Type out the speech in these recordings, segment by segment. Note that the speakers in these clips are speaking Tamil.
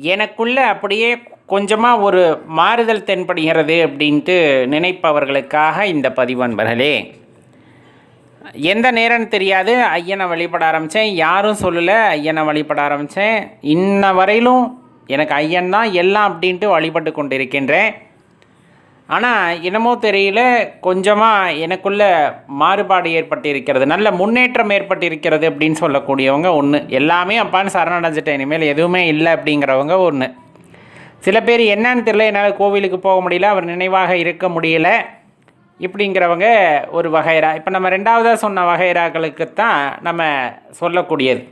எனக்குள்ள அப்படியே கொஞ்சமாக ஒரு மாறுதல் தென்படுகிறது அப்படின்ட்டு நினைப்பவர்களுக்காக இந்த பதிவு அன்பர்களே. எந்த நேரம்னு தெரியாது. ஐயனை வழிபட ஆரம்பித்தேன் யாரும் சொல்லலை. ஐயனை வழிபட ஆரம்பித்தேன் இன்ன வரையிலும் எனக்கு ஐயன் தான் எல்லாம் அப்படின்ட்டு வழிபட்டு கொண்டிருக்கின்றேன். ஆனால் என்னமோ தெரியல கொஞ்சமாக எனக்குள்ள மாறுபாடு ஏற்பட்டிருக்கிறது. நல்ல முன்னேற்றம் ஏற்பட்டிருக்கிறது அப்படின்னு சொல்லக்கூடியவங்க ஒன்று எல்லாமே அப்பான்னு சரணடைஞ்சிட்டேன். இனிமேல் எதுவுமே இல்லை அப்படிங்கிறவங்க ஒன்று சில பேர் என்னன்னு தெரியல என்னால் கோவிலுக்கு போக முடியல அவர் நினைவாக இருக்க முடியல இப்படிங்கிறவங்க ஒரு வகைரா. இப்போ நம்ம ரெண்டாவதாக சொன்ன வகைராக்களுக்கு தான் நம்ம சொல்லக்கூடியது.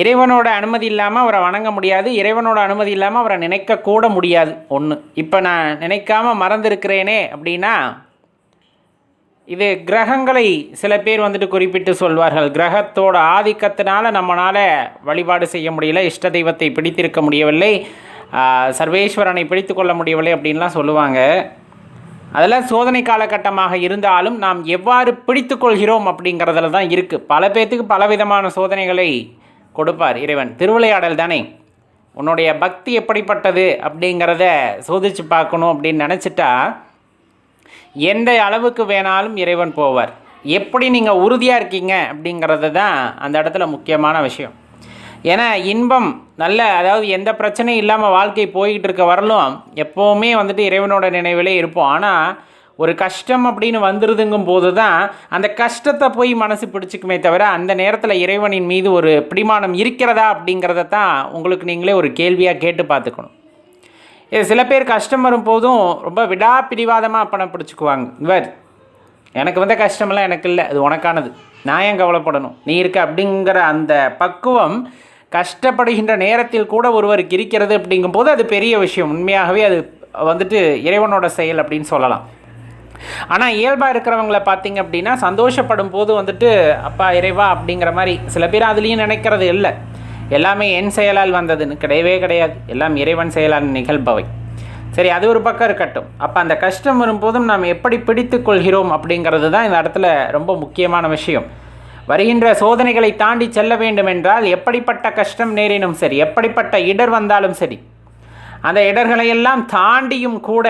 இறைவனோட அனுமதி இல்லாமல் அவரை வணங்க முடியாது இறைவனோட அனுமதி இல்லாமல் அவரை நினைக்கக்கூட முடியாது. ஒன்று இப்போ நான் நினைக்காம மறந்துருக்கிறேனே அப்படின்னா இது கிரகங்களை சில பேர் வந்துட்டு குறிப்பிட்டு சொல்வார்கள். கிரகத்தோட ஆதிக்கத்தினால நம்மளால் வழிபாடு செய்ய முடியல இஷ்ட தெய்வத்தை பிடித்திருக்க முடியவில்லை சர்வேஸ்வரனை பிடித்து கொள்ள முடியவில்லை அப்படின்லாம் சொல்லுவாங்க. அதெல்லாம் சோதனை காலகட்டமாக இருந்தாலும் நாம் எவ்வாறு பிடித்து கொள்கிறோம் அப்படிங்கிறதுல தான் இருக்குது பல பேர்த்துக்கு பலவிதமான சோதனைகளை கொடுப்பார் இறைவன். திருவிளையாடல் தானே? உன்னுடைய பக்தி எப்படிப்பட்டது அப்படிங்கிறத சோதிச்சு பார்க்கணும் அப்படின்னு நினச்சிட்டா எந்த அளவுக்கு வேணாலும் இறைவன் போவார். எப்படி நீங்கள் உறுதியாக இருக்கீங்க அப்படிங்கிறது தான் அந்த இடத்துல முக்கியமான விஷயம். ஏன்னா இன்பம் நல்ல அதாவது எந்த பிரச்சனையும் இல்லாமல் வாழ்க்கை போய்கிட்டு இருக்க வரலும் எப்போவுமே வந்துட்டு இறைவனோட நினைவிலே இருப்போம். ஆனால் ஒரு கஷ்டம் அப்படின்னு வந்துருதுங்கும் போது தான் அந்த கஷ்டத்தை போய் மனசு பிடிச்சிக்குமே தவிர அந்த நேரத்தில் இறைவனின் மீது ஒரு பிடிமானம் இருக்கிறதா அப்படிங்கிறத தான் உங்களுக்கு நீங்களே ஒரு கேள்வியாக கேட்டு பார்த்துக்கணும். இது சில பேர் கஷ்டம் வரும்போதும் ரொம்ப விடாப்பிடிவாதமாக பணம் பிடிச்சிக்குவாங்க. இவர் எனக்கு வந்த கஷ்டமெல்லாம் எனக்கு இல்லை அது உனக்கானது. நான் ஏன் கவலைப்படணும்? நீ இருக்க அப்படிங்கிற அந்த பக்குவம் கஷ்டப்படுகின்ற நேரத்தில் கூட ஒருவருக்கு இருக்கிறது அப்படிங்கும்போது அது பெரிய விஷயம். உண்மையாகவே அது வந்துட்டு இறைவனோட செயல் அப்படின்னு சொல்லலாம். ஆனால் இயல்பாக இருக்கிறவங்கள பார்த்தீங்க அப்படின்னா சந்தோஷப்படும் போது வந்துட்டு அப்பா இறைவா அப்படிங்கிற மாதிரி சில பேர் அதுலேயும் நினைக்கிறது இல்லை. எல்லாமே என் செயலால் வந்ததுன்னு கிடையவே கிடையாது. எல்லாம் இறைவன் செயலால் நிகழ்பவை. சரி அது ஒரு பக்கம் இருக்கட்டும். அப்போ அந்த கஷ்டம் வரும்போதும் நாம் எப்படி பிடித்து கொள்கிறோம் அப்படிங்கிறது தான் இந்த இடத்துல ரொம்ப முக்கியமான விஷயம். வருகின்ற சோதனைகளை தாண்டி செல்ல வேண்டும் என்றால் எப்படிப்பட்ட கஷ்டம் நேரினும் சரி எப்படிப்பட்ட இடர் வந்தாலும் சரி அந்த இடர்களையெல்லாம் தாண்டியும் கூட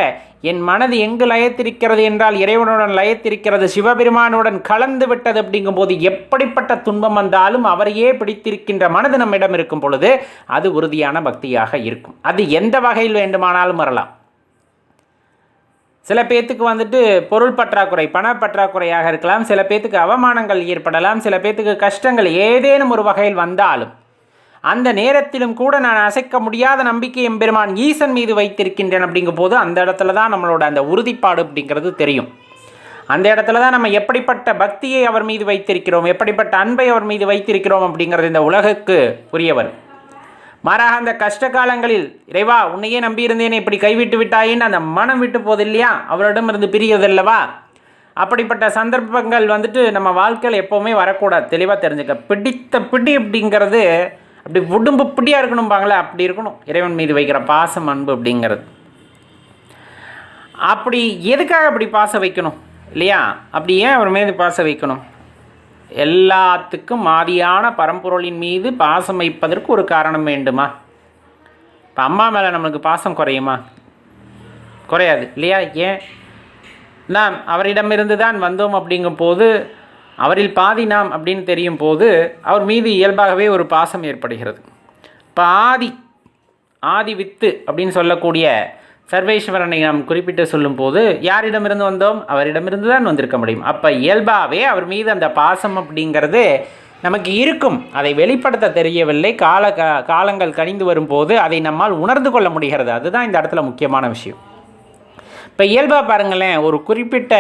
என் மனது எங்கு லயத்திருக்கிறது என்றால் இறைவனுடன் லயத்திருக்கிறது சிவபெருமானுடன் கலந்து விட்டது அப்படிங்கும்போது எப்படிப்பட்ட துன்பம் வந்தாலும் அவரையே பிடித்திருக்கின்ற மனது நம்மிடம் இருக்கும் பொழுது அது உறுதியான பக்தியாக இருக்கும். அது எந்த வகையில் வேண்டுமானாலும் வரலாம். சில பேர்த்துக்கு வந்துட்டு பொருள் பற்றாக்குறை பண பற்றாக்குறையாக இருக்கலாம். சில பேர்த்துக்கு அவமானங்கள் ஏற்படலாம். சில பேர்த்துக்கு கஷ்டங்கள் ஏதேனும் ஒரு வகையில் வந்தாலும் அந்த நேரத்திலும் கூட நான் அசைக்க முடியாத நம்பிக்கை எம்பெருமான் ஈசன் மீது வைத்திருக்கின்றேன் அப்படிங்கும் போது அந்த இடத்துல தான் நம்மளோட அந்த உறுதிப்பாடு அப்படிங்கிறது தெரியும். அந்த இடத்துல தான் நம்ம எப்படிப்பட்ட பக்தியை அவர் மீது வைத்திருக்கிறோம் எப்படிப்பட்ட அன்பை அவர் மீது வைத்திருக்கிறோம் அப்படிங்கிறது இந்த உலகுக்கு புரியவர் மாறாக அந்த கஷ்ட காலங்களில் இறைவா உன்னையே நம்பியிருந்தேனே இப்படி கைவிட்டு விட்டாயேன்னு அந்த மனம் விட்டு போகுது இல்லையா அவரிடமிருந்து பிரியதில்லவா அப்படிப்பட்ட சந்தர்ப்பங்கள் வந்துட்டு நம்ம வாழ்க்கையில் எப்போவுமே வரக்கூடாது. தெளிவாக தெரிஞ்சுக்க. பிடித்த பிடி அப்படிங்கிறது அப்படி உடம்பு பிடியாக இருக்கணும்பாங்களே அப்படி இருக்கணும். இறைவன் மீது வைக்கிற பாசம் அன்பு அப்படிங்கிறது. அப்படி எதுக்காக அப்படி பாசம் வைக்கணும்? இல்லையா? அப்படி ஏன் அவர் மீது பாசம் வைக்கணும்? எல்லாத்துக்கும் மாதியான பரம்பொருளின் மீது பாசம் வைப்பதற்கு ஒரு காரணம் வேண்டுமா? இப்போ அம்மா மேலே நம்மளுக்கு பாசம் குறையுமா? குறையாது இல்லையா? ஏன்? நாம் அவரிடமிருந்து தான் வந்தோம் அப்படிங்கும் போது அவரில் பாதி நாம் அப்படின்னு தெரியும் போது அவர் மீது இயல்பாகவே ஒரு பாசம் ஏற்படுகிறது. இப்போ ஆதி ஆதி வித்து அப்படின்னு சொல்லக்கூடிய சர்வேஸ்வரனை நாம் குறிப்பிட்டு சொல்லும்போது யாரிடமிருந்து வந்தோம்? அவரிடமிருந்து தான் வந்திருக்க முடியும். அப்போ இயல்பாகவே அவர் மீது அந்த பாசம் அப்படிங்கிறது நமக்கு இருக்கும். அதை வெளிப்படுத்த தெரியவில்லை. கால க காலங்கள் கணிந்து வரும்போது அதை நம்மால் உணர்ந்து கொள்ள முடிகிறது. அதுதான் இந்த இடத்துல முக்கியமான விஷயம். இப்போ இயல்பாக பாருங்களேன் ஒரு குறிப்பிட்ட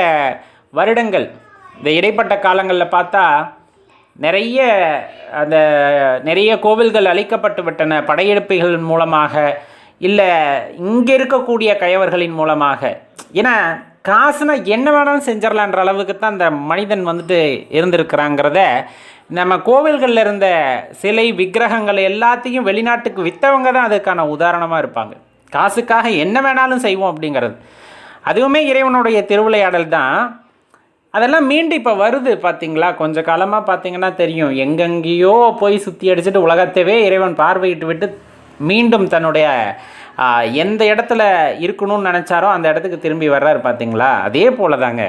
வருடங்கள் இந்த இடைப்பட்ட காலங்களில் பார்த்தா நிறைய அந்த நிறைய கோவில்கள் அழிக்கப்பட்டு விட்டன படையெடுப்புகள் மூலமாக இல்லை இங்கே இருக்கக்கூடிய கயவர்களின் மூலமாக. ஏன்னா காசுனா என்ன வேணாலும் செஞ்சிடலான்ற அளவுக்கு தான் அந்த மனிதன் வந்துட்டு இருந்திருக்கிறாங்கிறத நம்ம கோவில்களில் இருந்த சிலை விக்கிரகங்கள் எல்லாத்தையும் வெளிநாட்டுக்கு விற்றவங்க தான் அதுக்கான உதாரணமாக இருப்பாங்க. காசுக்காக என்ன வேணாலும் செய்வோம் அப்படிங்கிறது. அதுவுமே இறைவனுடைய திருவிளையாடல் தான். அதெல்லாம் மீண்டும் இப்போ வருது பார்த்தீங்களா கொஞ்ச காலமாக பார்த்தீங்கன்னா தெரியும். எங்கெங்கேயோ போய் சுற்றி அடிச்சுட்டு உலகத்தவே இறைவன் பார்வையிட்டு விட்டு மீண்டும் தன்னுடைய எந்த இடத்துல இருக்கணும்னு நினச்சாரோ அந்த இடத்துக்கு திரும்பி வர்றாரு பார்த்தீங்களா அதே போல தாங்க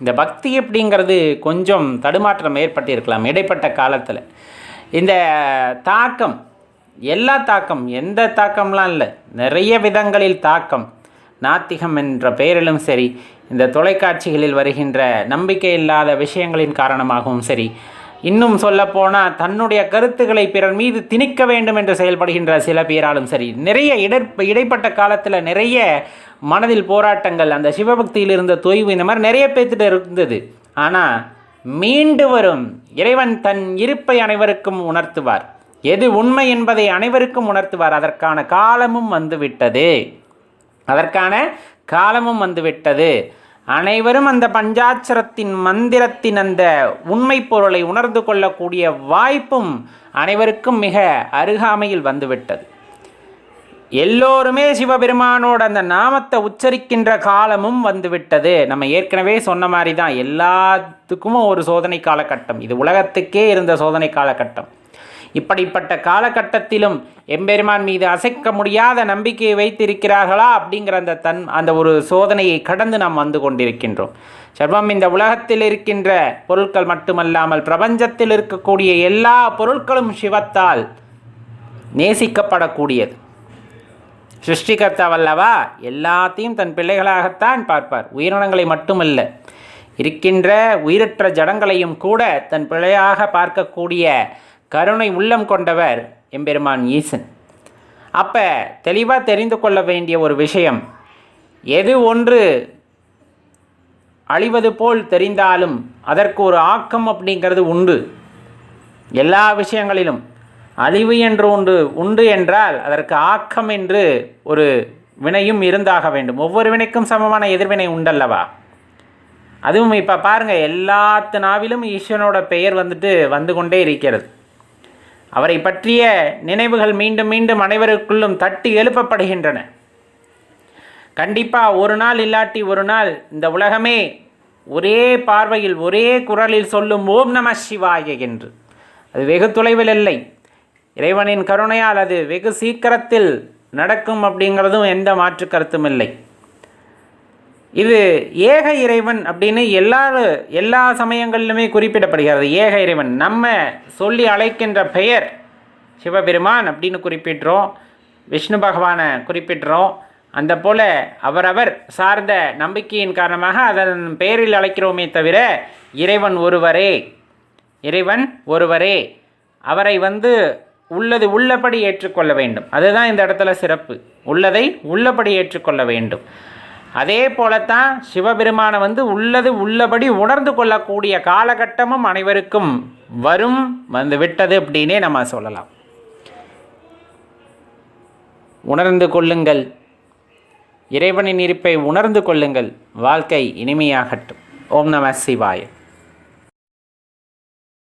இந்த பக்தி அப்படிங்கிறது கொஞ்சம் தடுமாற்றம் ஏற்பட்டிருக்கலாம் இடைப்பட்ட காலத்தில். இந்த தாக்கம் எல்லா தாக்கம் எந்த தாக்கம்லாம் இல்லை நிறைய விதங்களில் தாக்கம். நாத்திகம் என்ற பெயரிலும் சரி இந்த தொலைக்காட்சிகளில் வருகின்ற நம்பிக்கை இல்லாத விஷயங்களின் காரணமாகவும் சரி. இன்னும் சொல்லப்போனால் தன்னுடைய கருத்துக்களை பிறர் மீது திணிக்க வேண்டும் என்று செயல்படுகின்ற சில பேராலும் சரி. நிறைய இடர் இடைப்பட்ட காலத்தில் நிறைய மனதில் போராட்டங்கள் அந்த சிவபக்தியில் இருந்த தொய்வு இந்த மாதிரி நிறைய பேர்த்திட்ட இருந்தது. ஆனால் மீண்டு வரும் இறைவன் தன் இருப்பை அனைவருக்கும் உணர்த்துவார். எது உண்மை என்பதை அனைவருக்கும் உணர்த்துவார். அதற்கான காலமும் வந்துவிட்டது அதற்கான காலமும் வந்துவிட்டது. அனைவரும் அந்த பஞ்சாட்சரத்தின் மந்திரத்தின் அந்த உண்மை பொருளை உணர்ந்து கொள்ளக்கூடிய வாய்ப்பும் அனைவருக்கும் மிக அருகாமையில் வந்துவிட்டது. எல்லோருமே சிவபெருமானோட அந்த நாமத்தை உச்சரிக்கின்ற காலமும் வந்துவிட்டது. நம்ம ஏற்கனவே சொன்ன மாதிரி தான் எல்லாத்துக்கும் ஒரு சோதனை காலகட்டம். இது உலகத்துக்கே இருந்த சோதனை காலகட்டம். இப்படிப்பட்ட காலகட்டத்திலும் எம்பெருமான் மீது அசைக்க முடியாத நம்பிக்கையை வைத்திருக்கிறார்களா அப்படிங்கிற அந்த தன் அந்த ஒரு சோதனையை கடந்து நாம் வந்து கொண்டிருக்கின்றோம். சர்வம் இந்த உலகத்தில் இருக்கின்ற பொருட்கள் மட்டுமல்லாமல் பிரபஞ்சத்தில் இருக்கக்கூடிய எல்லா பொருட்களும் சிவத்தால் நேசிக்கப்படக்கூடியது. சிருஷ்டிகர்த்தாவல்லவா எல்லாத்தையும் தன் பிள்ளைகளாகத்தான் பார்ப்பார். உயிரினங்களை மட்டுமல்ல இருக்கின்ற உயிரற்ற ஜடங்களையும் கூட தன் பிள்ளையாக பார்க்கக்கூடிய கருணை உள்ளம் கொண்டவர் எம்பெருமான் ஈசன். அப்போ தெளிவாக தெரிந்து கொள்ள வேண்டிய ஒரு விஷயம் எது ஒன்று அழிவது போல் தெரிந்தாலும் அதற்கு ஒரு ஆக்கம் அப்படிங்கிறது உண்டு. எல்லா விஷயங்களிலும் அழிவு என்று ஒன்று உண்டு என்றால் அதற்கு ஆக்கம் என்று ஒரு வினையும் இருந்தாக வேண்டும். ஒவ்வொரு வினைக்கும் சமமான எதிர்வினை உண்டல்லவா? அதுவும் இப்போ பாருங்கள் எல்லாத்து நாவிலும் ஈஸ்வரனோட பெயர் வந்துட்டு வந்து கொண்டே இருக்கிறது. அவரை பற்றிய நினைவுகள் மீண்டும் மீண்டும் அனைவருக்குள்ளும் தட்டி எழுப்பப்படுகின்றன. கண்டிப்பாக ஒரு நாள் இல்லாட்டி ஒரு நாள் இந்த உலகமே ஒரே பார்வையில் ஒரே குரலில் சொல்லும் ஓம் நம சிவாய என்று. அது வெகு தொலைவில் இல்லை. இறைவனின் கருணையால் அது வெகு சீக்கிரத்தில் நடக்கும் அப்படிங்கிறதும் எந்த மாற்று கருத்தும் இல்லை. இது ஏக இறைவன் அப்படின்னு எல்லா எல்லா சமயங்களிலுமே குறிப்பிடப்படுகிறது. ஏக இறைவன். நம்ம சொல்லி அழைக்கின்ற பெயர் சிவபெருமான் அப்படின்னு குறிப்பிடுறோம். விஷ்ணு பகவானை குறிப்பிடுறோம். அந்த போல் அவரவர் சார்ந்த நம்பிக்கையின் காரணமாக அதன் பெயரில் அழைக்கிறோமே தவிர இறைவன் ஒருவரே. இறைவன் ஒருவரே. அவரை வந்து உள்ளது உள்ளபடி ஏற்றுக்கொள்ள வேண்டும். அதுதான் இந்த இடத்துல சிறப்பு. உள்ளதை உள்ளபடி ஏற்றுக்கொள்ள வேண்டும். அதே போலத்தான் சிவபெருமானை வந்து உள்ளது உள்ளபடி உணர்ந்து கொள்ளக்கூடிய காலகட்டமும் அனைவருக்கும் வரும் வந்து விட்டது அப்படின்னே நம்ம சொல்லலாம். உணர்ந்து கொள்ளுங்கள். இறைவனின் இருப்பை உணர்ந்து கொள்ளுங்கள். வாழ்க்கை இனிமையாகட்டும். ஓம் நம சிவாய.